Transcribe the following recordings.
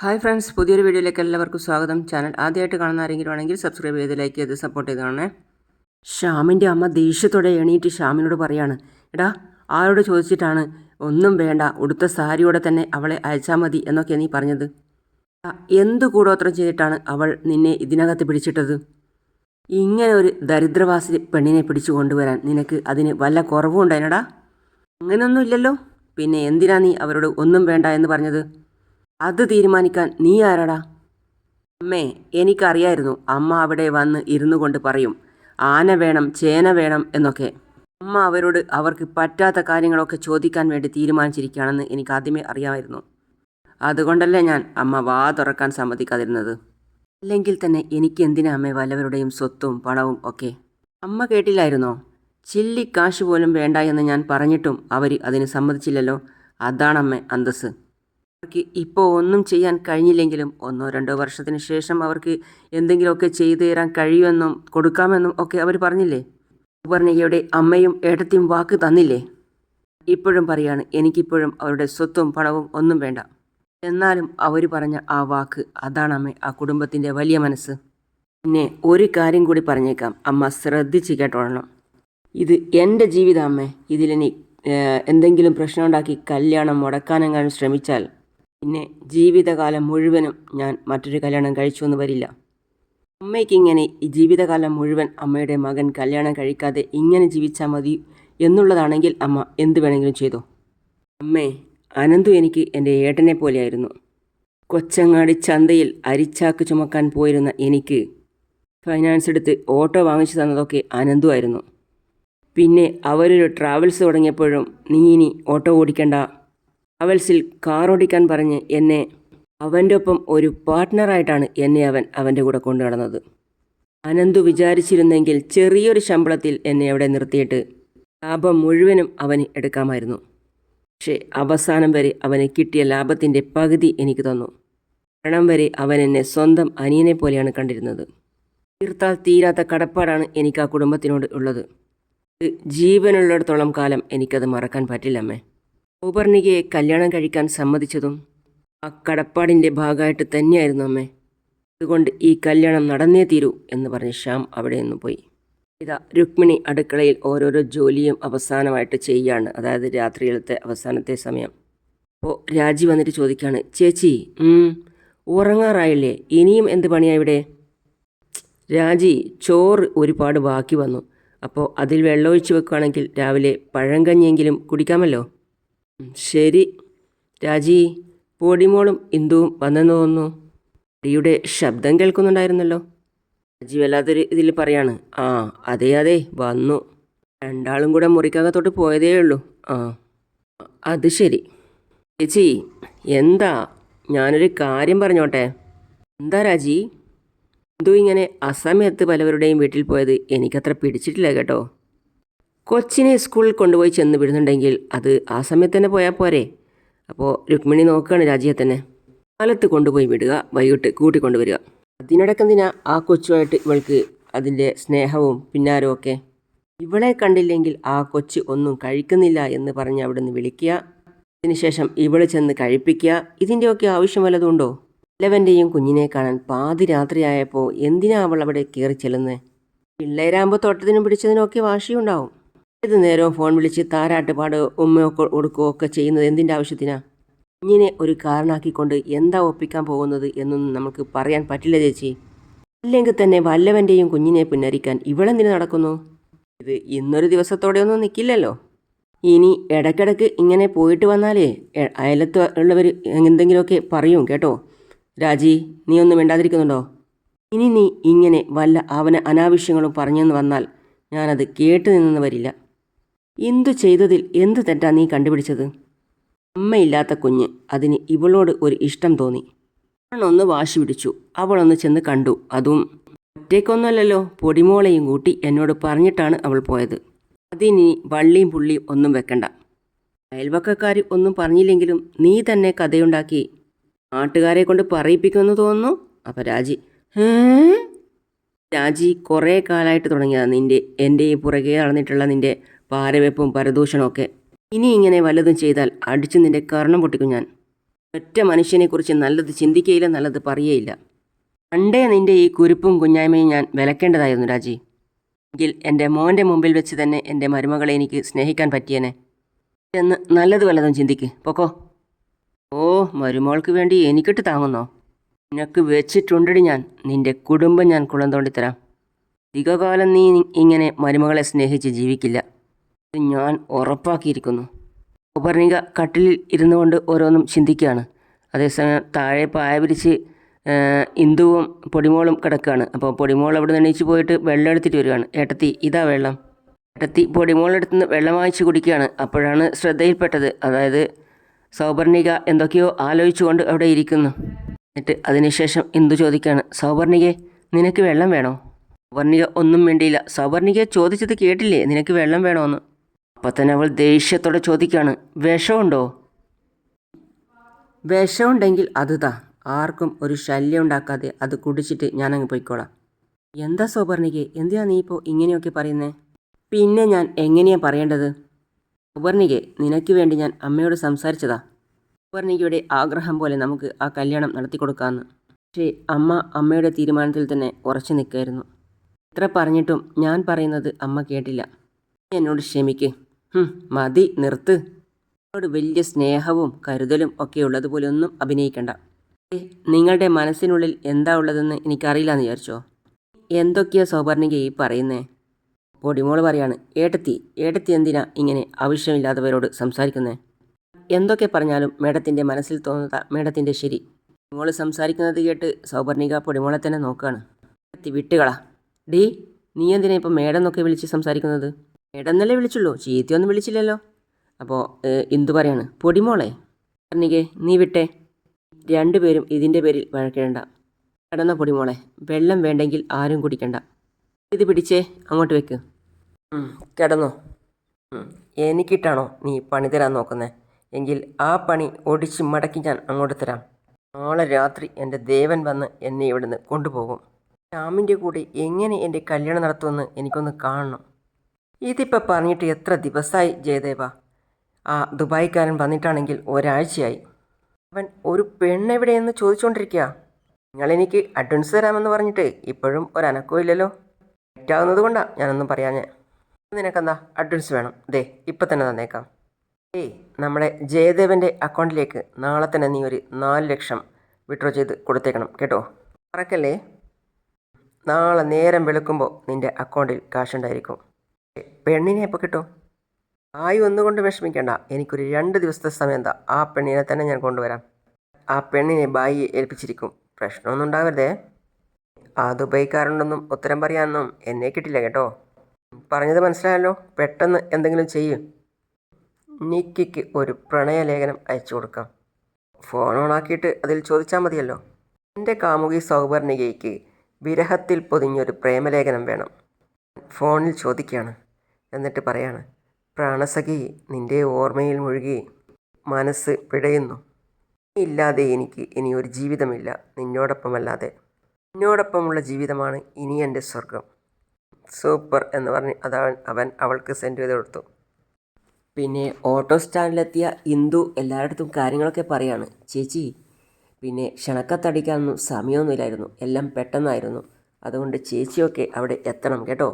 Hi friends പുതിയൊരു വീഡിയോയിലേക്ക് എല്ലാവർക്കും സ്വാഗതം. ചാനൽ ആദ്യമായിട്ട് കാണുന്ന ആരെങ്കിലും ആണെങ്കിൽ സബ്സ്ക്രൈബ് ചെയ്ത് ലൈക്ക് ചെയ്ത് സപ്പോർട്ട് ചെയ്ത് കാണണേ ഷാമിന്റെ അമ്മ ദേഷ്യത്തോടെ എണീറ്റ് ഷാമിനോട് പറയാണ് എടാ ആരോട് ചോദിച്ചിട്ടാണ്? ഒന്നും വേണ്ട ഉടുത്ത സാരിയോടെ തന്നെ അവളെ അയച്ചാൽ മതി എന്നൊക്കെ നീ പറഞ്ഞത്. എന്തു കൂടോത്രം ചെയ്തിട്ടാണ് അവൾ നിന്നെ ഇതിനകത്ത് പിടിച്ചിട്ടത്? ഇങ്ങനെ ഒരു ദരിദ്രവാസി പെണ്ണിനെ പിടിച്ചു കൊണ്ടുവരാൻ നിനക്ക് അതിന് വല്ല കുറവും ഉണ്ടായിനടാ അങ്ങനെയൊന്നും ഇല്ലല്ലോ. പിന്നെ എന്തിനാ നീ അവരോട് ഒന്നും വേണ്ട എന്ന് പറഞ്ഞത്? അത് തീരുമാനിക്കാൻ നീ ആരാടാ? അമ്മേ എനിക്കറിയായിരുന്നു അമ്മ അവിടെ വന്ന് ഇരുന്നു കൊണ്ട് പറയും ആന വേണം ചേന വേണം എന്നൊക്കെ. അമ്മ അവരോട് അവർക്ക് പറ്റാത്ത കാര്യങ്ങളൊക്കെ ചോദിക്കാൻ വേണ്ടി തീരുമാനിച്ചിരിക്കുകയാണെന്ന് എനിക്ക് ആദ്യമേ അറിയാമായിരുന്നു. അതുകൊണ്ടല്ലേ ഞാൻ അമ്മ വാ തുറക്കാൻ സമ്മതിക്കാതിരുന്നത്? അല്ലെങ്കിൽ തന്നെ എനിക്ക് എന്തിനാ അമ്മ വല്ലവരുടെയും സ്വത്തും പണവും ഒക്കെ? അമ്മ കേട്ടില്ലായിരുന്നോ? ചില്ലി കാശ് പോലും വേണ്ട എന്ന് ഞാൻ പറഞ്ഞിട്ടും അവർ അതിന് സമ്മതിച്ചില്ലല്ലോ. അതാണമ്മേ അന്തസ്സ്. അവർക്ക് ഇപ്പോൾ ഒന്നും ചെയ്യാൻ കഴിഞ്ഞില്ലെങ്കിലും ഒന്നോ രണ്ടോ വർഷത്തിന് ശേഷം അവർക്ക് എന്തെങ്കിലുമൊക്കെ ചെയ്തു തരാൻ കഴിയുമെന്നും കൊടുക്കാമെന്നും ഒക്കെ അവർ പറഞ്ഞില്ലേ? സുവർണികയുടെ അമ്മയും ഏട്ടത്തിയും വാക്ക് തന്നില്ലേ? ഇപ്പോഴും പറയാണ് എനിക്കിപ്പോഴും അവരുടെ സ്വത്തും പണവും ഒന്നും വേണ്ട. എന്നാലും അവർ പറഞ്ഞ ആ വാക്ക് അതാണ് അമ്മ ആ കുടുംബത്തിന്റെ വലിയ മനസ്സ്. പിന്നെ ഒരു കാര്യം കൂടി പറഞ്ഞേക്കാം അമ്മ ശ്രദ്ധിച്ച് കേട്ടോളണം. ഇത് എന്റെ ജീവിതം അമ്മേ ഇതിലിനി എന്തെങ്കിലും പ്രശ്നമുണ്ടാക്കി കല്യാണം മുടക്കാനെങ്ങാനും ശ്രമിച്ചാൽ പിന്നെ ജീവിതകാലം മുഴുവനും ഞാൻ മറ്റൊരു കല്യാണം കഴിച്ചു എന്ന് വരില്ല. അമ്മയ്ക്കിങ്ങനെ ഈ ജീവിതകാലം മുഴുവൻ അമ്മയുടെ മകൻ കല്യാണം കഴിക്കാതെ ഇങ്ങനെ ജീവിച്ചാൽ മതി എന്നുള്ളതാണെങ്കിൽ അമ്മ എന്ത് വേണമെങ്കിലും ചെയ്തോ. അമ്മേ അനന്തു എനിക്ക് എന്റെ ഏട്ടനെ പോലെയായിരുന്നു. കൊച്ചങ്ങാടി ചന്തയിൽ അരിച്ചാക്ക് ചുമക്കാൻ പോയിരുന്ന എനിക്ക് ഫൈനാൻസ് എടുത്ത് ഓട്ടോ വാങ്ങിച്ചു തന്നതൊക്കെ അനന്തു ആയിരുന്നു. പിന്നെ അവരൊരു ട്രാവൽസ് തുടങ്ങിയപ്പോഴും നീ ഇനി ഓട്ടോ ഓടിക്കണ്ട. ട്രാവൽസിൽ കാർ ഓടിക്കാൻ പറഞ്ഞ് എന്നെ അവന്റെ ഒപ്പം ഒരു പാർട്ട്ണറായിട്ടാണ് എന്നെ അവൻ അവന്റെ കൂടെ കൊണ്ടു നടന്നത് അനന്തു വിചാരിച്ചിരുന്നെങ്കിൽ ചെറിയൊരു ശമ്പളത്തിൽ എന്നെ അവിടെ നിർത്തിയിട്ട് ലാഭം മുഴുവനും അവന് എടുക്കാമായിരുന്നു. പക്ഷേ അവസാനം വരെ അവന് കിട്ടിയ ലാഭത്തിന്റെ പകുതി എനിക്ക് തന്നു. മരണം വരെ അവൻ എന്നെ സ്വന്തം അനിയനെ പോലെയാണ് കണ്ടിരുന്നത്. തീർത്താൽ തീരാത്ത കടപ്പാടാണ് എനിക്ക് ആ കുടുംബത്തിനോട് ഉള്ളത്. ജീവനുള്ളിടത്തോളം കാലം എനിക്കത് മറക്കാൻ പറ്റില്ലമ്മേ. ഊപർണികയെ കല്യാണം കഴിക്കാൻ സമ്മതിച്ചതും ആ കടപ്പാടിന്റെ ഭാഗമായിട്ട് തന്നെയായിരുന്നു അമ്മേ. അതുകൊണ്ട് ഈ കല്യാണം നടന്നേ തീരൂ എന്ന് പറഞ്ഞ് ശ്യാം അവിടെ നിന്ന് പോയി. ഇതാ രുക്മിണി അടുക്കളയിൽ ഓരോരോ ജോലിയും അവസാനമായിട്ട് ചെയ്യാണ്. അതായത് രാത്രിയിലത്തെ അവസാനത്തെ സമയം. അപ്പോൾ രാജി വന്നിട്ട് ചോദിക്കാണ് ചേച്ചി ഉറങ്ങാറായില്ലേ? ഇനിയും എന്ത് പണിയാണ് ഇവിടെ? രാജി ചോറ് ഒരുപാട് ബാക്കി വന്നു. അപ്പോൾ അതിൽ വെള്ളമൊഴിച്ച് വെക്കുകയാണെങ്കിൽ രാവിലെ പഴം പഴങ്കഞ്ഞിയെങ്കിലും കുടിക്കാമല്ലോ? ശരി. രാജി പൊടിമോളും ഇന്ദുവും വന്നെന്ന് തോന്നുന്നു. ഡിയുടെ ശബ്ദം കേൾക്കുന്നുണ്ടായിരുന്നല്ലോ. രാജി വല്ലാത്തൊരു ഇതിൽ പറയാണ്. ആ അതെ അതെ വന്നു. രണ്ടാളും കൂടെ മുറിക്കകത്തോട്ട് പോയതേ ഉള്ളൂ. ആ അത് ശരി. ചേച്ചി എന്താ? ഞാനൊരു കാര്യം പറഞ്ഞോട്ടെ. എന്താ രാജി? ഇന്ദു ഇങ്ങനെ അസമയത്ത് പലവരുടെയും വീട്ടിൽ പോയത് എനിക്കത്ര പിടിച്ചിട്ടില്ല കേട്ടോ. കൊച്ചിനെ സ്കൂളിൽ കൊണ്ടുപോയി ചെന്ന് വിടുന്നുണ്ടെങ്കിൽ അത് ആ സമയത്ത് തന്നെ പോയാൽ പോരെ. അപ്പോൾ രുക്മിണി നോക്കുകയാണ് രാജിയെ തന്നെ. കാലത്ത് കൊണ്ടുപോയി വിടുക വൈകിട്ട് കൂട്ടിക്കൊണ്ടുവരിക. അതിനിടക്കെന്തിനാ ആ കൊച്ചുമായിട്ട് ഇവൾക്ക് അതിന്റെ സ്നേഹവും പിന്നാരവും ഒക്കെ? ഇവളെ കണ്ടില്ലെങ്കിൽ ആ കൊച്ച് ഒന്നും കഴിക്കുന്നില്ല എന്ന് പറഞ്ഞ് അവിടെ നിന്ന് വിളിക്കുക. അതിനുശേഷം ഇവൾ ചെന്ന് കഴിപ്പിക്കുക. ഇതിന്റെയൊക്കെ ആവശ്യം വല്ലതുണ്ടോ ഇലവന്റെയും കുഞ്ഞിനെ കാണാൻ പാതിരാത്രിയായപ്പോൾ എന്തിനാ അവൾ അവിടെ കയറി ചെല്ലുന്നത് പിള്ളേരാകുമ്പോൾ തൊട്ടതിനും പിടിച്ചതിനും ഒക്കെ വാശിയുണ്ടാവും. ഏത് നേരവും ഫോൺ വിളിച്ച് താരാട്ട് പാട് ഉമ്മയൊക്കെ കൊടുക്കുകയോ ഒക്കെ ചെയ്യുന്നത് എന്തിന്റെ ആവശ്യത്തിനാ? കുഞ്ഞിനെ ഒരു കാരണാക്കിക്കൊണ്ട് എന്താ ഒപ്പിക്കാൻ പോകുന്നത് എന്നൊന്നും നമുക്ക് പറയാൻ പറ്റില്ല ചേച്ചി. അല്ലെങ്കിൽ തന്നെ വല്ലവന്റെയും കുഞ്ഞിനെ പിന്നരിക്കാൻ ഇവളെന്തിനു നടക്കുന്നു? ഇത് ഇന്നൊരു ദിവസത്തോടെ ഒന്നും നിൽക്കില്ലല്ലോ ഇനി ഇടയ്ക്കിടയ്ക്ക് ഇങ്ങനെ പോയിട്ട് വന്നാലേ അയലത്ത് ഉള്ളവർ എന്തെങ്കിലുമൊക്കെ പറയും കേട്ടോ. രാജി നീ ഒന്നും വേണ്ടാതിരിക്കുന്നുണ്ടോ ഇനി നീ ഇങ്ങനെ വല്ല അവന് അനാവശ്യങ്ങളും പറഞ്ഞെന്ന് വന്നാൽ ഞാനത് കേട്ട് നിന്നെന്ന് വരില്ല എന്തു ചെയ്തതിൽ എന്ത് തെറ്റാ നീ കണ്ടുപിടിച്ചത്? അമ്മയില്ലാത്ത കുഞ്ഞ് അതിന് ഇവളോട് ഒരു ഇഷ്ടം തോന്നി. അവളൊന്ന് വാശി പിടിച്ചു. അവളൊന്ന് ചെന്ന് കണ്ടു. അതും ഒറ്റയ്ക്കൊന്നുമല്ലല്ലോ. പൊടിമോളെയും കൂട്ടി എന്നോട് പറഞ്ഞിട്ടാണ് അവൾ പോയത്. അതിനി വള്ളിയും പുള്ളിയും ഒന്നും വെക്കണ്ട. അയൽവക്കക്കാർ ഒന്നും പറഞ്ഞില്ലെങ്കിലും നീ തന്നെ കഥയുണ്ടാക്കി നാട്ടുകാരെ കൊണ്ട് പറയിപ്പിക്കുമെന്ന് തോന്നുന്നു. അപ്പം രാജി കുറേ കാലമായിട്ട് തുടങ്ങിയതാണ് നിന്റെ എന്റെ പുറകെ നടന്നിട്ടുള്ള നിന്റെ പാരവെപ്പും പരദൂഷണമൊക്കെ ഇനി ഇങ്ങനെ വല്ലതും ചെയ്താൽ അടിച്ച് നിന്റെ കർണം പൊട്ടിക്കും ഞാൻ. ഒറ്റ മനുഷ്യനെക്കുറിച്ച് നല്ലത് ചിന്തിക്കുകയില്ല നല്ലത് പറയുകയില്ല പണ്ടേ നിന്റെ ഈ കുരുപ്പും കുഞ്ഞായ്മയും ഞാൻ വിലക്കേണ്ടതായിരുന്നു രാജി. എങ്കിൽ എന്റെ മോന്റെ മുമ്പിൽ വെച്ച് തന്നെ എന്റെ മരുമകളെ എനിക്ക് സ്നേഹിക്കാൻ പറ്റിയനെ. എന്ന് നല്ലത് വല്ലതും ചിന്തിക്ക്. പൊക്കോ. ഓ മരുമോൾക്ക് വേണ്ടി എനിക്കിട്ട് താങ്ങുന്നോ? നിനക്ക് വെച്ചിട്ടുണ്ടടി ഞാൻ. നിന്റെ കുടുംബം ഞാൻ കുളം തോണ്ടിത്തരാം. അധികകാലം നീ ഇങ്ങനെ മരുമകളെ സ്നേഹിച്ച് ജീവിക്കില്ല. ഞാൻ ഉറപ്പാക്കിയിരിക്കുന്നു. ഉപർണിക കട്ടിലിൽ ഇരുന്നു കൊണ്ട് ഓരോന്നും ചിന്തിക്കുകയാണ്. അതേസമയം താഴെ പായ പിരിച്ച് ഇന്ദുവും പൊടിമോളും കിടക്കുകയാണ്. അപ്പോൾ പൊടിമോൾ അവിടെ നിന്ന് എണീച്ച് പോയിട്ട് വെള്ളം എടുത്തിട്ട് വരികയാണ്. ഏട്ടത്തി ഇതാ വെള്ളം. ഏട്ടത്തി പൊടിമോളെടുത്ത് നിന്ന് വെള്ളം വാങ്ങിച്ച് കുടിക്കുകയാണ്. അപ്പോഴാണ് ശ്രദ്ധയിൽപ്പെട്ടത്. അതായത് സൗപർണിക എന്തൊക്കെയോ ആലോചിച്ചുകൊണ്ട് അവിടെ ഇരിക്കുന്നു. എന്നിട്ട് അതിനുശേഷം ഇന്ദു ചോദിക്കുകയാണ് സൗപർണികെ നിനക്ക് വെള്ളം വേണോ? സൗപർണിക ഒന്നും വേണ്ടിയില്ല സൗപർണിക ചോദിച്ചത് കേട്ടില്ലേ? നിനക്ക് വെള്ളം വേണോന്ന്? അപ്പം തന്നെ അവൾ ദേഷ്യത്തോടെ ചോദിക്കുകയാണ് വിഷമുണ്ടോ വിഷമുണ്ടെങ്കിൽ അത് താ ആർക്കും ഒരു ശല്യം ഉണ്ടാക്കാതെ അത് കുടിച്ചിട്ട് ഞാനങ്ങ് പോയിക്കോളാം. എന്താ സൗപർണികെ എന്തിനാ നീ ഇപ്പോൾ ഇങ്ങനെയൊക്കെ പറയുന്നേ? പിന്നെ ഞാൻ എങ്ങനെയാ പറയേണ്ടത്? സൗപർണികെ നിനക്ക് വേണ്ടി ഞാൻ അമ്മയോട് സംസാരിച്ചതാ. സൗപർണികയുടെ ആഗ്രഹം പോലെ നമുക്ക് ആ കല്യാണം നടത്തി കൊടുക്കാമെന്ന് പക്ഷേ അമ്മ അമ്മയുടെ തീരുമാനത്തിൽ തന്നെ ഉറച്ചു നിൽക്കായിരുന്നു. എത്ര പറഞ്ഞിട്ടും ഞാൻ പറയുന്നത് അമ്മ കേട്ടില്ല. എന്നോട് ക്ഷമിക്ക്. മതി നിർത്ത്. എന്നോട് വലിയ സ്നേഹവും കരുതലും ഒക്കെ ഉള്ളതുപോലെ ഒന്നും അഭിനയിക്കണ്ട. നിങ്ങളുടെ മനസ്സിനുള്ളിൽ എന്താ ഉള്ളതെന്ന് എനിക്കറിയില്ല എന്ന് വിചാരിച്ചോ? എന്തൊക്കെയാ സൗപർണിക ഈ പറയുന്നേ? പൊടിമോൾ പറയാണ് ഏട്ടത്തി ഏട്ടത്തി എന്തിനാ ഇങ്ങനെ ആവശ്യമില്ലാത്തവരോട് സംസാരിക്കുന്നേ? എന്തൊക്കെ പറഞ്ഞാലും മേഡത്തിന്റെ മനസ്സിൽ തോന്നുന്ന മേഡത്തിന്റെ ശരി. മോൾ സംസാരിക്കുന്നത് കേട്ട് സൗപർണിക പൊടിമോളെ തന്നെ നോക്കുകയാണ് വിട്ടുകളാ. ഡി നീ എന്തിനാ ഇപ്പം മേഡം എന്നൊക്കെ വിളിച്ച് സംസാരിക്കുന്നത്? മേഡം എന്നല്ലേ വിളിച്ചുള്ളൂ ചീത്തയൊന്നും വിളിച്ചില്ലല്ലോ. അപ്പോൾ എന്തു പറയാണ് പൊടിമോളെ പറഞ്ഞിക്കേ നീ വിട്ടേ. രണ്ടുപേരും ഇതിന്റെ പേരിൽ വഴക്കിടണ്ട. കിടന്ന പൊടിമോളെ വെള്ളം വേണ്ടെങ്കിൽ ആരും കുടിക്കണ്ട. ഇത് പിടിച്ചേ അങ്ങോട്ട് വെക്ക്. കിടന്നോ. എനിക്കിട്ടാണോ നീ പണി തരാൻ നോക്കുന്നേ? എങ്കിൽ ആ പണി ഒടിച്ച് മടക്കി ഞാൻ അങ്ങോട്ട് തരാം. നാളെ രാത്രി എന്റെ ദേവൻ വന്ന് എന്നെ ഇവിടുന്ന് കൊണ്ടുപോകും. രാമിന്റെ കൂടെ എങ്ങനെ എന്റെ കല്യാണം നടത്തുമെന്ന് എനിക്കൊന്ന് കാണണം. ഇതിപ്പോൾ പറഞ്ഞിട്ട് എത്ര ദിവസമായി ജയദേവ? ആ ദുബായിക്കാരൻ വന്നിട്ടാണെങ്കിൽ ഒരാഴ്ചയായി. അവൻ ഒരു പെണ്ണെവിടെയെന്ന് ചോദിച്ചുകൊണ്ടിരിക്കുക നിങ്ങളെനിക്ക് അഡ്വാൻസ് തരാമെന്ന് പറഞ്ഞിട്ട് ഇപ്പോഴും ഒരനക്കവും ഇല്ലല്ലോ. പറ്റാവുന്നത് കൊണ്ടാണ് ഞാനൊന്നും പറയാഞ്ഞേ. നിനക്കെന്താ? അഡ്വാൻസ് വേണം. ദേ ഇപ്പം തന്നെ തന്നേക്കാം. ഏയ് നമ്മുടെ ജയദേവന്റെ അക്കൗണ്ടിലേക്ക് നാളെ തന്നെ നീ ഒരു നാല് ലക്ഷം വിഡ്രോ ചെയ്ത് കൊടുത്തേക്കണം കേട്ടോ? മറക്കല്ലേ നാളെ നേരം വെളുക്കുമ്പോൾ നിന്റെ അക്കൗണ്ടിൽ കാശുണ്ടായിരിക്കും. പെണ്ണിനെ എപ്പോൾ കിട്ടും? ആയി ഒന്നുകൊണ്ട് വിഷമിക്കേണ്ട. എനിക്കൊരു രണ്ട് ദിവസത്തെ സമയം എന്താ ആ പെണ്ണിനെ തന്നെ ഞാൻ കൊണ്ടുവരാം. ആ പെണ്ണിനെ ബായി ഏൽപ്പിച്ചിരിക്കും. പ്രശ്നമൊന്നും ഉണ്ടാവരുതേ. ആ ദുബൈക്കാരുണ്ടെന്നും ഉത്തരം പറയാനൊന്നും എന്നെ കിട്ടില്ല കേട്ടോ. പറഞ്ഞത് മനസ്സിലായല്ലോ? പെട്ടെന്ന് എന്തെങ്കിലും ചെയ്യും. നിക്കിക്ക് ഒരു പ്രണയലേഖനം അയച്ചു കൊടുക്കാം. ഫോൺ ഓണാക്കിയിട്ട് അതിൽ ചോദിച്ചാൽ മതിയല്ലോ. എന്റെ കാമുകി സൗവർണികയ്ക്ക് വിരഹത്തിൽ പൊതിഞ്ഞൊരു പ്രേമലേഖനം വേണം. ഫോണിൽ ചോദിക്കുകയാണ് എന്നിട്ട് പറയാണ് പ്രാണസഖി നിന്റെ ഓർമ്മയിൽ മുഴുകി മനസ്സ് പിടയുന്നു. ഇല്ലാതെ എനിക്ക് ഇനി ഒരു ജീവിതമില്ല. നിന്നോടൊപ്പമല്ലാതെ. നിന്നോടൊപ്പമുള്ള ജീവിതമാണ് ഇനി എന്റെ സ്വർഗം സൂപ്പർ എന്ന് പറഞ്ഞ് അതാണ് അവൻ അവൾക്ക് സെൻഡ് ചെയ്ത് കൊടുത്തു. പിന്നെ ഓട്ടോ സ്റ്റാൻഡിലെത്തിയ ഇന്ദു എല്ലായിടത്തും കാര്യങ്ങളൊക്കെ പറയാണ്. ചേച്ചി പിന്നെ ക്ഷണക്കത്തടിക്കാനൊന്നും സമയമൊന്നുമില്ലായിരുന്നു. എല്ലാം പെട്ടെന്നായിരുന്നു. അതുകൊണ്ട് ചേച്ചിയൊക്കെ അവിടെ എത്തണം കേട്ടോ?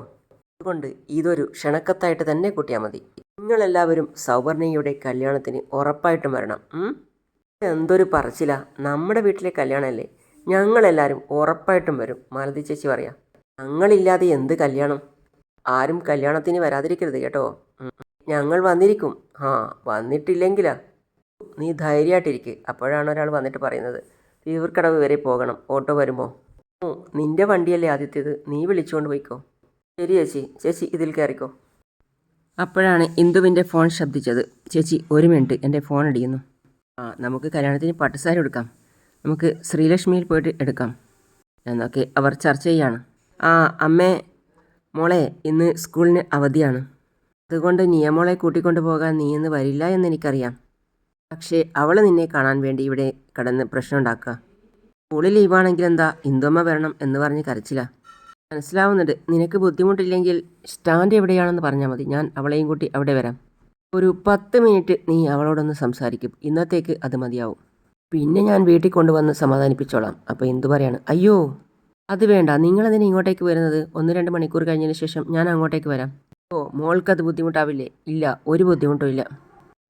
അതുകൊണ്ട് ഇതൊരു ക്ഷണക്കത്തായിട്ട് തന്നെ കൂട്ടിയാൽ മതി. നിങ്ങളെല്ലാവരും സൗവർണിയുടെ കല്യാണത്തിന് ഉറപ്പായിട്ടും വരണം. എന്തൊരു പറച്ചില. നമ്മുടെ വീട്ടിലെ കല്യാണമല്ലേ ഞങ്ങളെല്ലാവരും ഉറപ്പായിട്ടും വരും. മാലതി ചേച്ചി പറയാം. ഞങ്ങളില്ലാതെ എന്ത് കല്യാണം? ആരും കല്യാണത്തിന് വരാതിരിക്കരുത് കേട്ടോ. ഞങ്ങൾ വന്നിരിക്കും. ആ വന്നിട്ടില്ലെങ്കിലാ. നീ ധൈര്യമായിട്ടിരിക്കുക അപ്പോഴാണ് ഒരാൾ വന്നിട്ട് പറയുന്നത്. തീവ്രക്കടവ് വരെ പോകണം. ഓട്ടോ വരുമ്പോൾ നിന്റെ വണ്ടിയല്ലേ ആദ്യത്തേത്? നീ വിളിച്ചുകൊണ്ട് പോയിക്കോ. ശരി ചേച്ചി ചേച്ചി ഇതിൽ കയറിക്കോ. അപ്പോഴാണ് ഇന്ദുവിന്റെ ഫോൺ ശബ്ദിച്ചത്. ചേച്ചി ഒരു മിനിറ്റ് എന്റെ ഫോൺ അടിക്കുന്നു. ആ നമുക്ക് കല്യാണത്തിന് പട്ടുസാരി എടുക്കാം നമുക്ക് ശ്രീലക്ഷ്മിയിൽ പോയിട്ട് എടുക്കാം. എന്നൊക്കെ അവർ ചർച്ച ചെയ്യാണ്. ആ അമ്മേ മോളെ ഇന്ന് സ്കൂളിന് അവധിയാണ്. അതുകൊണ്ട് നിയമോളെ കൂട്ടിക്കൊണ്ടു പോകാൻ നീ ഇന്ന് വരില്ല എന്ന് എനിക്കറിയാം. പക്ഷേ അവൾ നിന്നെ കാണാൻ വേണ്ടി ഇവിടെ കടന്ന് പ്രശ്നം ഉണ്ടാക്കുക. സ്കൂളിൽ ലീവാണെങ്കിൽ എന്താ ഇന്ദുമ്മ വരണം എന്ന് പറഞ്ഞ് കരച്ചില്ല മനസ്സിലാവുന്നുണ്ട്. നിനക്ക് ബുദ്ധിമുട്ടില്ലെങ്കിൽ സ്റ്റാൻഡ് എവിടെയാണെന്ന് പറഞ്ഞാൽ മതി. ഞാൻ അവളെയും കൂട്ടി അവിടെ വരാം. ഒരു പത്ത് മിനിറ്റ് നീ അവളോടൊന്ന് സംസാരിക്കും. ഇന്നത്തേക്ക് അത് മതിയാവും. പിന്നെ ഞാൻ വീട്ടിൽ കൊണ്ടുവന്ന് സമാധാനിപ്പിച്ചോളാം. അപ്പോൾ എന്തു പറയാണ്? അയ്യോ അത് വേണ്ട. നിങ്ങളതിന് ഇങ്ങോട്ടേക്ക് വരുന്നത്? ഒന്ന് രണ്ട് മണിക്കൂർ കഴിഞ്ഞതിന് ശേഷം ഞാൻ അങ്ങോട്ടേക്ക് വരാം. ഓ മോൾക്കത് ബുദ്ധിമുട്ടാവില്ലേ? ഇല്ല ഒരു ബുദ്ധിമുട്ടും ഇല്ല.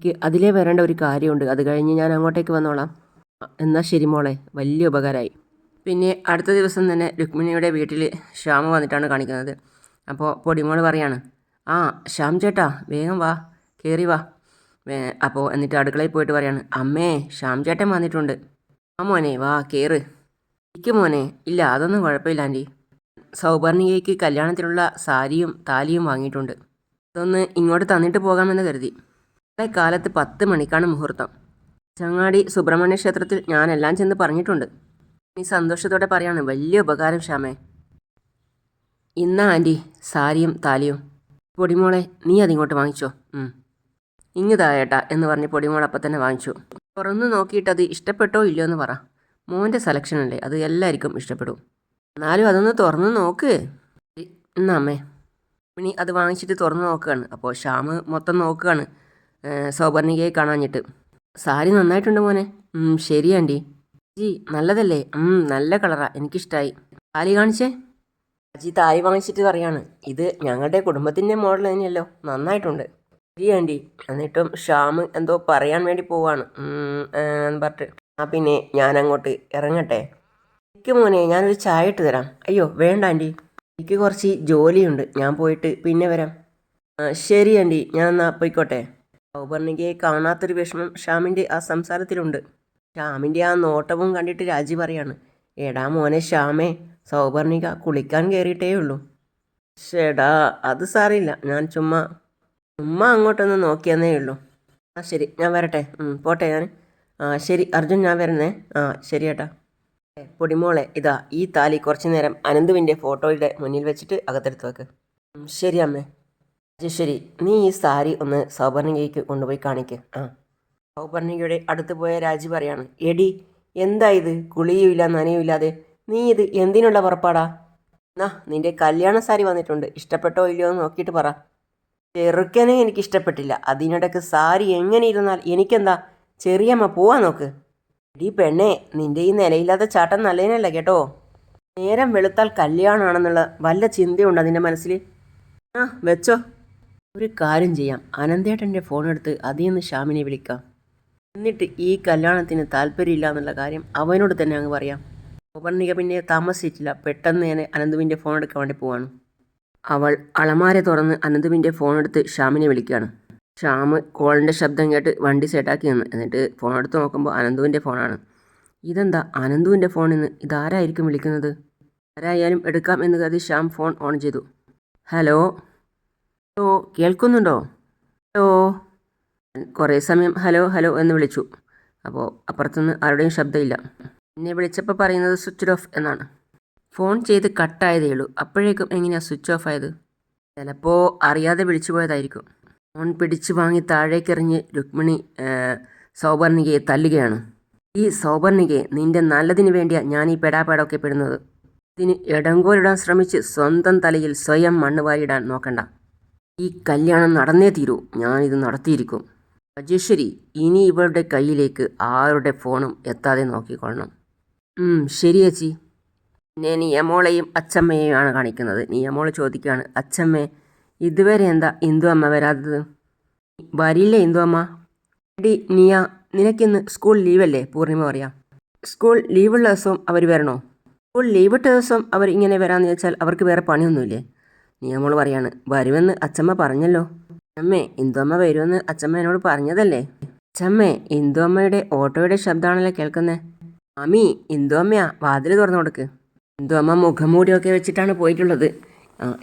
എനിക്ക് അതിലേ വരേണ്ട ഒരു കാര്യമുണ്ട്. അത് കഴിഞ്ഞ് ഞാൻ അങ്ങോട്ടേക്ക് വന്നോളാം. എന്നാൽ എന്നാ ശരി മോളെ. വലിയ ഉപകാരമായി പിന്നെ അടുത്ത ദിവസം തന്നെ രുക്മിണിയുടെ വീട്ടിൽ ശ്യാമ വന്നിട്ടാണ് കാണിക്കുന്നത്. അപ്പോൾ പൊടിമോൾ പറയാണ് ആ ശ്യാം ചേട്ടാ വേഗം വാ കയറി വാ. അപ്പോൾ എന്നിട്ട് അടുക്കളയിൽ പോയിട്ട് പറയാണ് അമ്മേ ശ്യാം ചേട്ടൻ വന്നിട്ടുണ്ട്. ആ മോനെ വാ കയറ് ഇക്ക് മോനെ ഇല്ല അതൊന്നും കുഴപ്പമില്ല ആന്റി. സൗപർണികയ്ക്ക് കല്യാണത്തിനുള്ള സാരിയും താലിയും വാങ്ങിയിട്ടുണ്ട്. അതൊന്ന് ഇങ്ങോട്ട് തന്നിട്ട് പോകാമെന്ന് കരുതി. നാളെ കാലത്ത് പത്ത് മണിക്കാണ് മുഹൂർത്തം. ചങ്ങാടി സുബ്രഹ്മണ്യ ക്ഷേത്രത്തിൽ ഞാനെല്ലാം ചെന്ന് പറഞ്ഞിട്ടുണ്ട്. നീ സന്തോഷത്തോടെ പറയാണ്. വലിയ ഉപകാരം ശ്യാമേ. ഇന്നാ ആന്റി സാരിയും താലിയും. പൊടിമോളെ നീ അതിങ്ങോട്ട് വാങ്ങിച്ചോ. ഉം. ഇങ്ങ് തായേട്ടാ എന്ന് പറഞ്ഞ് പൊടിമോൾ അപ്പം തന്നെ വാങ്ങിച്ചു. തുറന്നു നോക്കിയിട്ട് അത് ഇഷ്ടപ്പെട്ടോ ഇല്ലയോ എന്ന് പറ. മോന്റെ സെലക്ഷൻ അല്ലേ അത് എല്ലാവർക്കും ഇഷ്ടപ്പെടും. എന്നാലും അതൊന്ന് തുറന്നു നോക്ക്. എന്നാ അമ്മേ. ഇനി അത് വാങ്ങിച്ചിട്ട് തുറന്നു നോക്കുകയാണ് അപ്പോൾ ശ്യാമ് മൊത്തം നോക്കുകയാണ് സൗപർണികയെ കാണാഞ്ഞിട്ട്. സാരി നന്നായിട്ടുണ്ട് മോനെ? ശരി ആന്റി ജി നല്ലതല്ലേ? നല്ല കളറാ. എനിക്കിഷ്ടമായി താലി കാണിച്ചേ? അജി താലി വാങ്ങിച്ചിട്ട് പറയാണ്. ഇത് ഞങ്ങളുടെ കുടുംബത്തിന്റെ മോഡൽ തന്നെയല്ലോ. നന്നായിട്ടുണ്ട്. ശരി ആന്റി. എന്നിട്ടും ശ്യാമ് എന്തോ പറയാൻ വേണ്ടി പോവാണ്. പറഞ്ഞിട്ട്. ആ പിന്നെ ഞാൻ അങ്ങോട്ട് ഇറങ്ങട്ടെ. എനിക്ക് മോനെ ഞാനൊരു ചായ ഇട്ട് തരാം. അയ്യോ വേണ്ട ആന്റി. എനിക്ക് കുറച്ച് ജോലിയുണ്ട്. ഞാൻ പോയിട്ട് പിന്നെ വരാം. ശരി ആന്റി. ഞാൻ എന്നാൽ പോയിക്കോട്ടെ സൗപർണികയെ കാണാത്തൊരു വിഷമം ഷ്യാമിന്റെ ആ സംസാരത്തിലുണ്ട്. ഷ്യാമിന്റെ ആ നോട്ടവും കണ്ടിട്ട് രാജി പറയാണ്. എടാ മോനെ ശ്യാമേ സൗപർണിക കുളിക്കാൻ കയറിയിട്ടേ ഉള്ളൂ ഷേടാ അത് സാറില്ല ഞാൻ ചുമ്മാ ചുമ്മാ അങ്ങോട്ടൊന്ന് നോക്കിയെന്നേ ഉള്ളൂ. ആ ശരി. ഞാൻ വരട്ടെ. പോട്ടെ ഞാൻ ആ ശരി. അർജുൻ ഞാൻ വരുന്നേ. ആ ശരി ഏട്ടാ. പൊടിമോളെ ഇതാ ഈ താലി കുറച്ചു നേരം അനന്തുവിന്റെ ഫോട്ടോയുടെ മുന്നിൽ വെച്ചിട്ട് അകത്തെടുത്ത് വെക്ക്. ശരി അമ്മേ. ശരി നീ ഈ സാരി ഒന്ന് സൗപർണികയ്ക്ക് കൊണ്ടുപോയി കാണിക്ക്. ആ. സൗപർണികയുടെ അടുത്ത് പോയ രാജി പറയാണ്. എടി എന്താ ഇത്? കുളിയുമില്ല നനയുമില്ലാതെ. നീ ഇത് എന്തിനുള്ള പുറപ്പാടാ? എന്നാ നിന്റെ കല്യാണ സാരി വന്നിട്ടുണ്ട്. ഇഷ്ടപ്പെട്ടോ ഇല്ലയോ എന്ന് നോക്കിയിട്ട് പറ. ചെറുക്കനെ എനിക്ക് ഇഷ്ടപ്പെട്ടില്ല അതിനിടക്ക് സാരി എങ്ങനെ ഇരുന്നാൽ എനിക്കെന്താ? ചെറിയമ്മ പോവാ നോക്ക്. എടി പെണ്ണെ നിന്റെ ഈ നിലയില്ലാത്ത ചാട്ടം നല്ലതിനല്ല കേട്ടോ. നേരം വെളുത്താൽ കല്യാണമാണെന്നുള്ള വല്ല ചിന്തയുണ്ട് അതിന്റെ മനസ്സിൽ ആ വെച്ചോ. ഒരു കാര്യം ചെയ്യാം. അനന്തേട്ടന്റെ ഫോൺ എടുത്ത് അതിൽ നിന്ന് ഷാമിനെ വിളിക്കാം. എന്നിട്ട് ഈ കല്യാണത്തിന് താല്പര്യമില്ല എന്നുള്ള കാര്യം അവനോട് തന്നെ അങ്ങ് പറയാം. ഉപർണിക പിന്നെ താമസിച്ചില്ല പെട്ടെന്ന് ഞാൻ അനന്തുവിന്റെ ഫോൺ എടുക്കാൻ വേണ്ടി പോവാണ്. അവൾ അളമാരെ തുറന്ന് അനന്തുവിന്റെ ഫോൺ എടുത്ത് ഷ്യാമിനെ വിളിക്കുകയാണ്. ഷ്യാമ് കോളിന്റെ ശബ്ദം കേട്ട് വണ്ടി സെറ്റാക്കി നിന്ന്. എന്നിട്ട് ഫോൺ എടുത്ത് നോക്കുമ്പോൾ അനന്തുവിന്റെ ഫോണാണ് ഇതെന്താ? അനന്തുവിന്റെ ഫോണിൽ നിന്ന് ഇതാരായിരിക്കും വിളിക്കുന്നത്? ആരായാലും എടുക്കാം എന്ന് കരുതി ശ്യാം ഫോൺ ഓൺ ചെയ്തു. ഹലോ? ഹലോ കേൾക്കുന്നുണ്ടോ? ഹലോ? കുറേ സമയം ഹലോ ഹലോ എന്ന് വിളിച്ചു. അപ്പോൾ അപ്പുറത്തുനിന്ന് ആരുടെയും ശബ്ദമില്ല. എന്നെ വിളിച്ചപ്പോൾ പറയുന്നത് സ്വിച്ച് ഓഫ് എന്നാണ്. ഫോൺ ചെയ്ത് കട്ടായതേ ഉള്ളൂ. അപ്പോഴേക്കും എങ്ങനെയാണ് സ്വിച്ച് ഓഫ് ആയത്? ചിലപ്പോൾ അറിയാതെ വിളിച്ചു പോയതായിരിക്കും. ഫോൺ പിടിച്ചു വാങ്ങി താഴേക്കെറിഞ്ഞ് രുക്മിണി സൗബർണികയെ തല്ലുകയാണ്. ഈ സൗപർണികയെ നിന്റെ നല്ലതിന് വേണ്ടിയാണ് ഞാൻ ഈ പെടാപേടൊക്കെ പെടുന്നത്. ഇതിന് ഇടങ്കോലിടാൻ ശ്രമിച്ച് സ്വന്തം തലയിൽ സ്വയം മണ്ണ് വാരിയിടാൻ നോക്കണ്ട. ഈ കല്യാണം നടന്നേ തീരൂ. ഞാനിത് നടത്തിയിരിക്കും. രാജേശ്വരി ഇനി ഇവളുടെ കയ്യിലേക്ക് ആരുടെ ഫോണും എത്താതെ നോക്കിക്കൊള്ളണം. ശരി ചേച്ചി പിന്നെ നിയമോളെയും അച്ചമ്മയെയുമാണ് കാണിക്കുന്നത്. നിയമോൾ ചോദിക്കുകയാണ് അച്ചമ്മേ ഇതുവരെ എന്താ ഇന്ദു അമ്മ വരാത്തത്? വരില്ലേ ഇന്ദു അമ്മ. എടി നിയ നിനക്കിന്ന് സ്കൂൾ ലീവല്ലേ? പൂർണിമ പറയാം. സ്കൂൾ ലീവുള്ള ദിവസം അവർ വരണോ? സ്കൂൾ ലീവിട്ട ദിവസം അവർ ഇങ്ങനെ വരാമെന്ന് ചോദിച്ചാൽ അവർക്ക് വേറെ പണിയൊന്നുമില്ലേ? നിയമോൾ പറയാണ് വരുമെന്ന് അച്ചമ്മ പറഞ്ഞല്ലോ. അമ്മേ ഇന്ദുമ്മ വരുമെന്ന് അച്ചമ്മ എന്നോട് പറഞ്ഞതല്ലേ? അച്ചമ്മേ ഇന്ദുമ്മയുടെ ഓട്ടോയുടെ ശബ്ദമാണല്ലോ കേൾക്കുന്നത് മാമി ഇന്ദുമ്മയാ വാതിൽ തുറന്നു കൊടുക്ക്. ഇന്ദുമ്മ മുഖംമൂടിയൊക്കെ വെച്ചിട്ടാണ് പോയിട്ടുള്ളത്.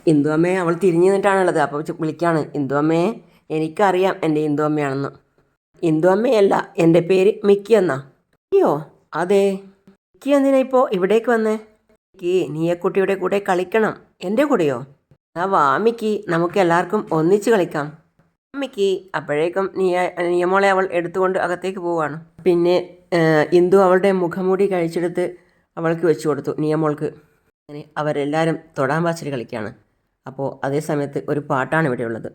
ഇന്ദുമ്മയെ അവൾ തിരിഞ്ഞു നിന്നിട്ടാണുള്ളത്. അപ്പോൾ വിളിക്കുകയാണ് ഇന്ദുമ്മയെ എനിക്കറിയാം എന്റെ ഇന്ദുമ്മയാണെന്ന് ഇന്ദുമ്മയല്ല എന്റെ പേര് മിക്കി എന്നാ? അയ്യോ അതെ. മിക്കി എന്തിനാ ഇപ്പോൾ ഇവിടേക്ക് വന്നേ? മിക്കി നീയക്കുട്ടിയുടെ കൂടെ കളിക്കണം. എന്റെ കൂടെയോ? ആ വാമിക്ക് നമുക്ക് എല്ലാവർക്കും ഒന്നിച്ച് കളിക്കാം. വാമിക്ക് അപ്പോഴേക്കും നിയ നിയമോളെ അവൾ എടുത്തുകൊണ്ട് അകത്തേക്ക് പോവാണ്. പിന്നെ ഇന്ദു അവളുടെ മുഖംമൂടി കഴിച്ചെടുത്ത് അവൾക്ക് വെച്ചു കൊടുത്തു നിയമോൾക്ക്. അങ്ങനെ അവരെല്ലാവരും തൊടാൻ പാച്ചിൽ കളിക്കുകയാണ് അപ്പോൾ അതേ സമയത്ത് ഒരു പാട്ടാണ് ഇവിടെ ഉള്ളത്.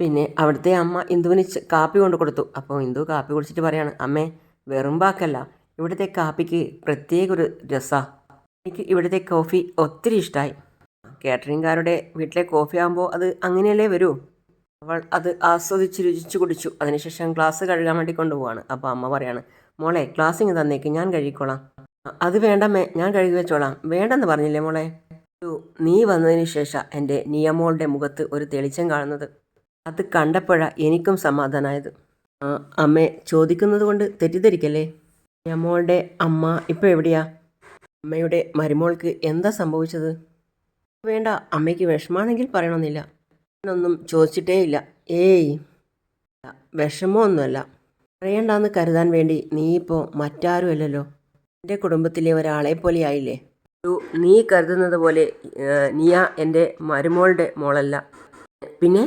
പിന്നെ അവിടുത്തെ അമ്മ ഇന്ദുവിന് കാപ്പി കൊണ്ട് കൊടുത്തു. അപ്പോൾ ഇന്ദു കാപ്പി കുടിച്ചിട്ട് പറയാണ് അമ്മേ വെറും വാക്കല്ല. ഇവിടുത്തെ കാപ്പിക്ക് പ്രത്യേക ഒരു രസമാണ് എനിക്ക് ഇവിടുത്തെ കോഫി ഒത്തിരി ഇഷ്ടമായി കാറ്ററിംഗുകാരുടെ വീട്ടിലെ കോഫി ആകുമ്പോൾ അത് അങ്ങനെയല്ലേ വരൂ? അവൾ അത് ആസ്വദിച്ച് രുചിച്ച് കുടിച്ചു. അതിനുശേഷം ഗ്ലാസ് കഴുകാൻ വേണ്ടി കൊണ്ടുപോവാണ്. അപ്പോൾ അമ്മ പറയാണ് മോളെ ഗ്ലാസ് ഇങ്ങ് തന്നേക്ക് ഞാൻ കഴുകിക്കോളാം. അത് വേണ്ടമ്മേ ഞാൻ കഴുകി വെച്ചോളാം. വേണ്ടെന്ന് പറഞ്ഞില്ലേ മോളെ? നീ വന്നതിന് ശേഷം എന്റെ നിയമോളുടെ മുഖത്ത് ഒരു തെളിച്ചം കാണുന്നത്. അത് കണ്ടപ്പോഴാണ് എനിക്കും സമാധാനമായത് അമ്മേ ചോദിക്കുന്നത് കൊണ്ട് തെറ്റിദ്ധരിക്കല്ലേ? നിയമോളുടെ അമ്മ ഇപ്പോൾ എവിടെയാ? അമ്മയുടെ മരുമോൾക്ക് എന്താ സംഭവിച്ചത്? വേണ്ട. അമ്മയ്ക്ക് വിഷമാണെങ്കിൽ പറയണമെന്നില്ല. ഞാനൊന്നും ചോദിച്ചിട്ടേ ഇല്ല. ഏയ്. വിഷമമൊന്നുമല്ല. പറയണ്ടെന്ന് കരുതാൻ വേണ്ടി നീ ഇപ്പോൾ മറ്റാരുമല്ലല്ലോ. എന്റെ കുടുംബത്തിലെ ഒരാളെ പോലെ ആയില്ലേ? നീ കരുതുന്നത് പോലെ നീയാ എന്റെ മരുമോളുടെ മോളല്ല. പിന്നെ?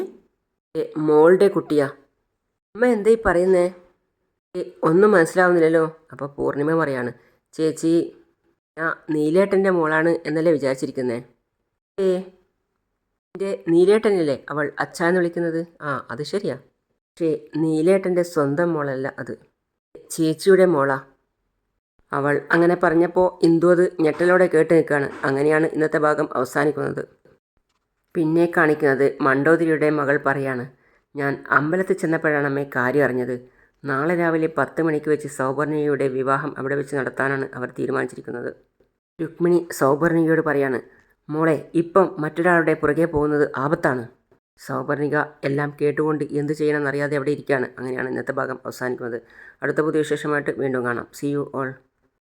മോളുടെ കുട്ടിയാ. അമ്മ എന്താ ഈ പറയുന്നേ? ഒന്നും മനസ്സിലാവുന്നില്ലല്ലോ. അപ്പോൾ പൂർണിമ പറയാണ് ചേച്ചി ഞാൻ നീലേട്ടന്റെ മോളാണ് എന്നല്ലേ വിചാരിച്ചിരിക്കുന്നേ? ഏ? എന്റെ നീലേട്ടനല്ലേ? അവൾ അച്ഛ എന്ന് വിളിക്കുന്നത്. ആ അത് ശരിയാ. പക്ഷേ നീലേട്ടന്റെ സ്വന്തം മോളല്ല അത്. ചേച്ചിയുടെ മോളാ. അവൾ അങ്ങനെ പറഞ്ഞപ്പോൾ ഇന്ദു അത് ഞെട്ടലോടെ കേട്ട് നിൽക്കുകയാണ്. അങ്ങനെയാണ് ഇന്നത്തെ ഭാഗം അവസാനിക്കുന്നത്. പിന്നെ കാണിക്കുന്നത് മണ്ടോതിരിയുടെ മകൾ പറയാണ്. ഞാൻ അമ്പലത്തിൽ ചെന്നപ്പോഴാണ് അമ്മേ കാര്യം അറിഞ്ഞത്. നാളെ രാവിലെ പത്ത് മണിക്ക് വെച്ച് സൗപർണികയുടെ വിവാഹം അവിടെ വെച്ച് നടത്താനാണ് അവർ തീരുമാനിച്ചിരിക്കുന്നത്. രുക്മിണി സൗപർണികയോട് പറയാണ്. മോളെ ഇപ്പം മറ്റൊരാളുടെ പുറകെ പോകുന്നത് ആപത്താണ്. സൗപർണിക എല്ലാം കേട്ടുകൊണ്ട് എന്ത് ചെയ്യണമെന്നറിയാതെ അവിടെ ഇരിക്കുകയാണ്. അങ്ങനെയാണ് ഇന്നത്തെ ഭാഗം അവസാനിക്കുന്നത്. അടുത്ത പുതിയ വിശേഷമായിട്ട് വീണ്ടും കാണാം. C you all